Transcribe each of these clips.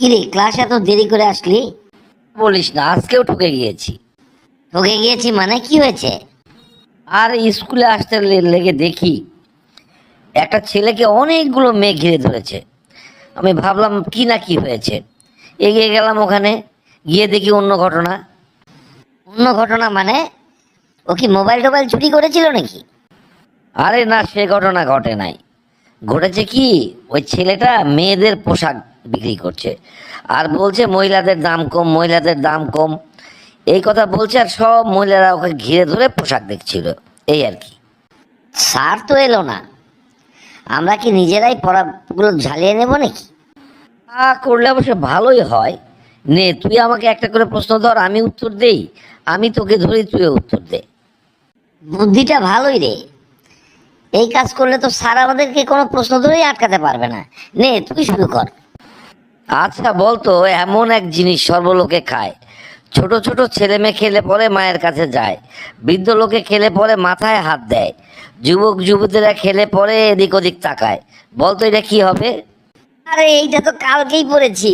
কিরে ক্লাস এত দেরি করে আসলি? বলিস না আজকেও ঠকে গিয়েছি। ঠকে গিয়েছি মানে কি হয়েছে? আর স্কুলে আসতে লেগে দেখি একটা ছেলেকে অনেকগুলো মেয়ে ঘিরে ধরেছে। আমি ভাবলাম কি না কি হয়েছে? এগিয়ে গেলাম ওখানে গিয়ে দেখি অন্য ঘটনা। অন্য ঘটনা মানে? ও কি মোবাইল টোবাইল চুরি করেছিল নাকি? আরে না সে ঘটনা ঘটে নাই। ঘটেছে কি? ওই ছেলেটা মেয়েদের পোশাক বিক্রি করছে। আর বলছে, মহিলাদের দাম কম, মহিলাদের দাম কম। এই কথা বলছে আর সব মহিলারা ওকে ঘিরে ধরে পোশাক দেখছিল। এই আর কি। স্যার তো এলো না। আমরা কি নিজেরাই পড়াগুলো ঝালিয়ে নেব নাকি? তা করলে অবশ্য ভালোই হয়। নে, তুই আমাকে একটা করে প্রশ্ন ধর, আমি উত্তর দেই। আমি তোকে ধরি তুই উত্তর দে। বুদ্ধিটা ভালোই রে। এই কাজ করলে তো স্যার আমাদেরকে কোনো প্রশ্ন ধরেই আটকাতে পারবে না। নে, তুই শুরু কর। আচ্ছা বলতো এমন এক জিনিস সর্বলোকে খায়। ছোট ছোট ছেলে মেয়ে খেলে পরে মায়ের কাছে যায়। বৃদ্ধ লোকে খেলে পরে মাথায় হাত দেয়। যুবক যুবতীরা খেলে পরে এদিক ওদিক তাকায়। বলতো এটা কি হবে? আরে এইটা তো কালকেই পড়েছি।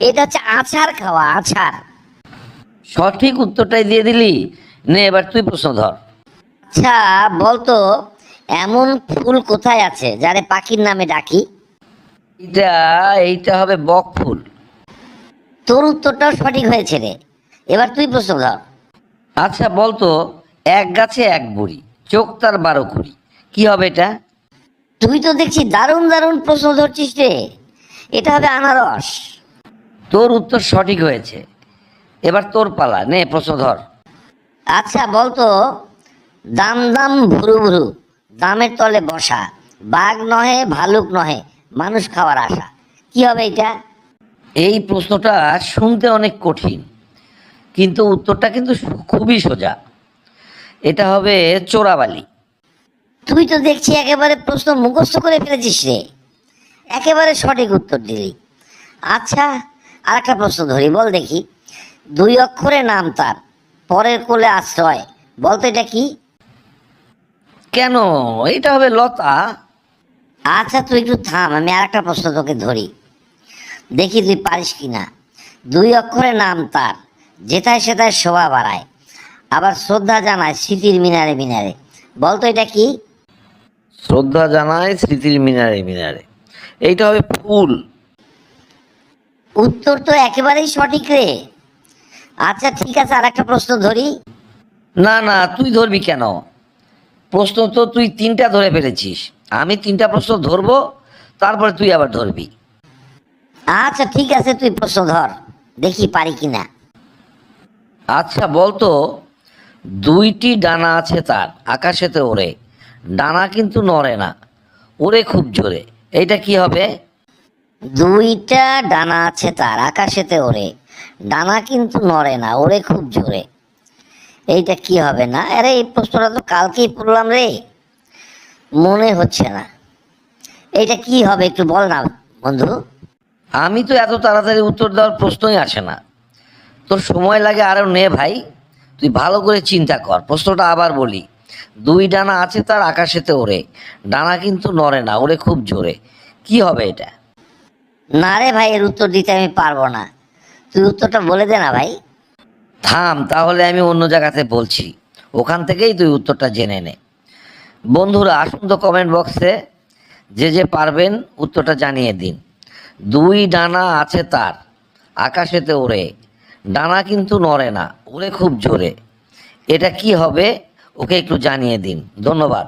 এটা হচ্ছে আছার খাওয়া আছার সঠিক উত্তরটাই দিয়ে দিলি? নে এবার তুই প্রশ্ন ধর। আচ্ছা বলতো এমন ফুল কোথায় আছে যারে পাখির নামে ডাকি? এটা এইটা হবে বক ফুল। তোর উত্তরটাও সঠিক হয়েছে রে। এবার তুই প্রশ্ন ধর। আচ্ছা বলতো এক গাছে এক বুড়ি চোখ তার বারো কুড়ি কি হবে এটা? তুই তো দেখছি দারুণ দারুণ প্রশ্ন ধরছিস রে। এটা হবে আনারস। তোর উত্তর সঠিক হয়েছে। এবার তোর পালা নে প্রশ্ন ধর। আচ্ছা বলতো দাম দাম ভুরু ভুরু দামের তলে বসা বাঘ নহে ভালুক নহে মানুষ খাওয়ার আশা। কি হবে এটা? এই প্রশ্নটা শুনতে অনেক কঠিন কিন্তু উত্তরটা কিন্তু খুবই সোজা। এটা হবে চোরাবালি। তুই তো দেখছি একেবারে প্রশ্ন মুখস্থ করে ফেলেছিস রে। একেবারে সঠিক উত্তর দিলি। আচ্ছা আর একটা প্রশ্ন ধরি বল দেখি। দুই অক্ষরে নাম তার পরের কোলে আশ্রয় বলতো এটা কি? কেন? এটা হবে লতা। আচ্ছা তুই একটু থাম আমি আর একটা প্রশ্ন তোকে ধরি। দেখি তুই পারিস কি না দুই অক্ষরে নাম তার যেথায় সেথায় শোভা বাড়ায়। আবার শ্রদ্ধা জানায় স্মৃতির মিনারে মিনারে। বলতো এটা কি? শ্রদ্ধা জানায় স্মৃতির মিনারে মিনারে। এইটা হবে ফুল। উত্তর তো একেবারেই সঠিক রে। আচ্ছা ঠিক আছে আর একটা প্রশ্ন ধরি। না না তুই ধরবি কেন? প্রশ্ন তো তুই তিনটা ধরে ফেলেছিস। আমি তিনটা প্রশ্ন ধরবো তারপরে তুই আবার ধরবি। আচ্ছা ঠিক আছে তুই প্রশ্ন ধর দেখি পারি কি না আচ্ছা বলতো দুইটি ডানা আছে তার আকাশেতে ওড়ে। ডানা কিন্তু নড়ে না ওরে খুব জোরে। এইটা কি হবে? দুইটা ডানা আছে তার আকাশেতে ওড়ে। ডানা কিন্তু নড়ে না ওরে খুব জোরে। এইটা কি হবে না? আরে এই প্রশ্নটা তো কালকেই পড়লাম রে। মনে হচ্ছে না। এটা কি হবে একটু বল না বন্ধু। আমি তো এত তাড়াতাড়ি উত্তর দেওয়ার প্রশ্নই আসে না। তোর সময় লাগে আরও নে ভাই। তুই ভালো করে চিন্তা কর। প্রশ্নটা আবার বলি। দুই ডানা আছে তার আকাশেতে ওড়ে। ডানা কিন্তু নড়ে না ওরে খুব জোরে। কি হবে এটা? না রে ভাই এর উত্তর দিতে আমি পারব না। তুই উত্তরটা বলে দে না ভাই। থাম তাহলে আমি অন্য জায়গাতে বলছি। ওখান থেকেই তুই উত্তরটা জেনে নে। বন্ধুরা, আসুন তো কমেন্ট বক্সে যে যে পারবেন উত্তরটা জানিয়ে দিন। দুই ডানা আছে তার, আকাশেতে ওড়ে। ডানা কিন্তু নড়ে না, ওড়ে খুব জোরে। এটা কি হবে? ওকে একটু জানিয়ে দিন। ধন্যবাদ।